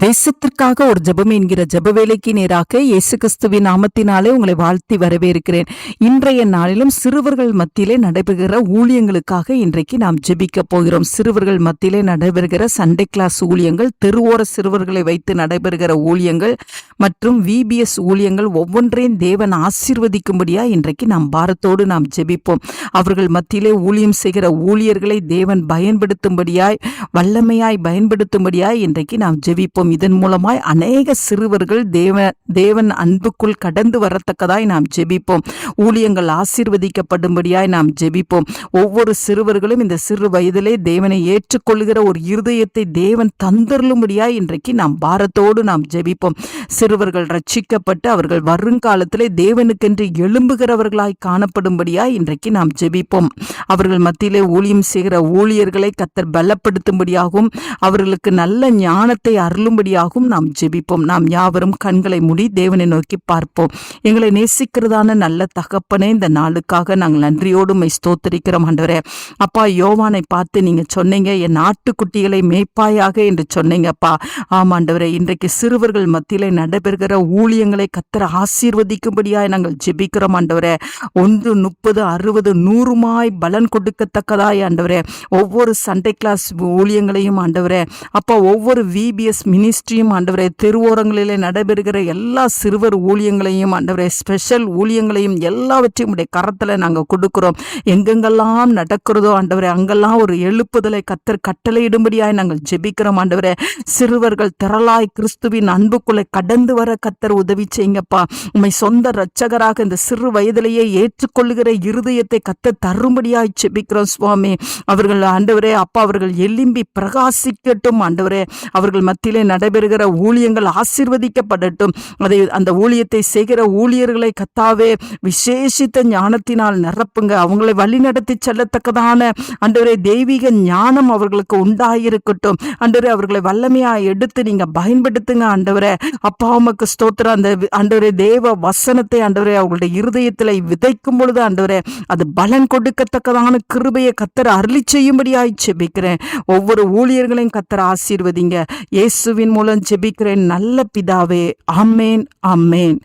தேசத்திற்காக ஒரு ஜெபம் என்கிற ஜப வேலைக்கு நேராக இயேசு கிறிஸ்துவின் நாமத்தினாலே உங்களை வாழ்த்தி வரவேற்கிறேன். இன்றைய நாளிலும் சிறுவர்கள் மத்தியிலே நடைபெறுகிற ஊழியங்களுக்காக இன்றைக்கு நாம் ஜெபிக்க போகிறோம். சிறுவர்கள் மத்தியிலே நடைபெறுகிற சண்டே கிளாஸ் ஊழியங்கள் தெருவோர சிறுவர்களை வைத்து நடைபெறுகிற ஊழியங்கள் மற்றும் விபிஎஸ் ஊழியங்கள் ஒவ்வொன்றையும் தேவன் ஆசீர்வதிக்கும்படியா இன்றைக்கு நாம் பாரத்தோடு நாம் ஜெபிப்போம். அவர்கள் மத்தியிலே ஊழியம் செய்கிற ஊழியர்களை தேவன் பயன்படுத்தும்படியாய் வல்லமையாய் பயன்படுத்தும்படியாய் இன்றைக்கு நாம் ஜெபிப்போம். இதன் மூலமாய் அநேக சிறுவர்கள் தேவ தேவன் அன்புக்குள் கடந்து வரத்தக்கதாய் நாம் ஜெபிப்போம். ஊழியங்கள் ஆசீர்வதிக்கப்படும்படியாய் நாம் ஜெபிப்போம். ஒவ்வொரு சிறுவர்களும் இந்த சிறு வயதிலே தேவனை ஏற்றுக்கொள்கிற ஒரு இருதயத்தை தேவன் தந்தருளும்படியாய் இன்றைக்கு நாம் பாரத்தோடு நாம் ஜெபிப்போம். சிறுவர்கள் ரட்சிக்கப்பட்டு அவர்கள் வருங்காலத்திலே தேவனுக்கென்று எழும்புகிறவர்களாய் காணப்படும்படியாய் இன்றைக்கு நாம் ஜெபிப்போம். அவர்கள் மத்தியிலே ஊழியம் செய்கிற ஊழியர்களை கத்தர் பலப்படுத்தும்படியாகவும் அவர்களுக்கு நல்ல ஞானத்தை அருள் அருளும்படியாகவும் நாம் ஜெபிப்போம். நாம் யாவரும் கண்களை மூடி தேவனை நோக்கி பார்ப்போம். எங்களை நேசிக்கிறதான நல்ல தகப்பனே இந்த நாளுக்காக நாங்கள் நன்றியோடு மை ஸ்தோத்தரிக்கிறோம் ஆண்டவரே. அப்பா யோவானை பார்த்து நீங்க சொன்னீங்க என் ஆட்டுக்குட்டிகளை மேய்ப்பாயாக என்று சொன்னீங்கப்பா ஆமாண்டவரே இன்றைக்கு சிறுவர்கள் மத்தியில் நடைபெறுகிற ஊழியங்களை கத்திர ஆசீர்வதிக்கும்படியாய் நாங்கள் ஜெபிக்கிறோம் ஆண்டவரே. ஒன்று முப்பது அறுபது நூறுமாய் பலன் கொடுக்கத்தக்கதாய் ஆண்டவரே. ஒவ்வொரு சண்டே கிளாஸ் ஊழியங்களையும் ஆண்டவரே. அப்பா ஒவ்வொரு விபிஎஸ் மினிஸ்ட்ரியும் ஆண்டவரே தெருவோரங்களிலே நடைபெறுகிற எல்லா சிறுவர் ஊழியங்களையும் ஆண்டவரே ஸ்பெஷல் ஊழியங்களையும் எல்லாவற்றையும் உடைய கரத்தில் நாங்கள் கொடுக்குறோம். எங்கெங்கெல்லாம் நடக்கிறதோ ஆண்டவரே அங்கெல்லாம் ஒரு எழுப்புதலை கத்தர் கட்டளையிடும்படியாய் நாங்கள் ஜெபிக்கிறோம் ஆண்டவரே. சிறுவர்கள் திரளாய் கிறிஸ்துவின் அன்புக்குள்ளே கடந்து வர கத்தர் உதவி செய்யுங்கப்பா. உண்மை சொந்த இரட்சகராக இந்த சிறு வயதிலேயே ஏற்றுக்கொள்ளுகிற இருதயத்தை கத்த தரும்படியாய் ஜெபிக்கிறோம் சுவாமி. அவர்கள் ஆண்டவரே அப்பா அவர்கள் எலும்பி பிரகாசிக்கட்டும் ஆண்டவரே. அவர்கள் மத்தியிலே நடைபெறுகிற ஊழியங்கள் ஆசிர்வதிக்கப்படட்டும். அதை அந்த ஊழியத்தை செய்கிற ஊழியர்களை கத்தாவே விசேஷித்த ஞானத்தினால் நிரப்புங்க. அவங்களை வழிநடத்தி செல்லத்தக்கதான அன்றவரை தெய்வீக ஞானம் அவர்களுக்கு உண்டாயிருக்கட்டும். அன்றவரை அவர்களை வல்லமையா எடுத்து நீங்க பயன்படுத்துங்க அண்டவரை அப்பா உமக்கு ஸ்தோத்திரம். அந்த வி- ஆண்டவரே தேவ வசனத்தை ஆண்டவரே அவர்களுடைய இருதயத்தில் விதைக்கும் பொழுது ஆண்டவரே அது பலன் கொடுக்கத்தக்கதான கிருபையை கத்தர் அருளி செய்யும்படியாய் செபிக்கிறேன். ஒவ்வொரு ஊழியர்களையும் கத்தர் ஆசீர்வதிங்க. இயேசு இயேசுவின் மூலம் ஜெபிக்கிறேன் நல்ல பிதாவே. Amen amen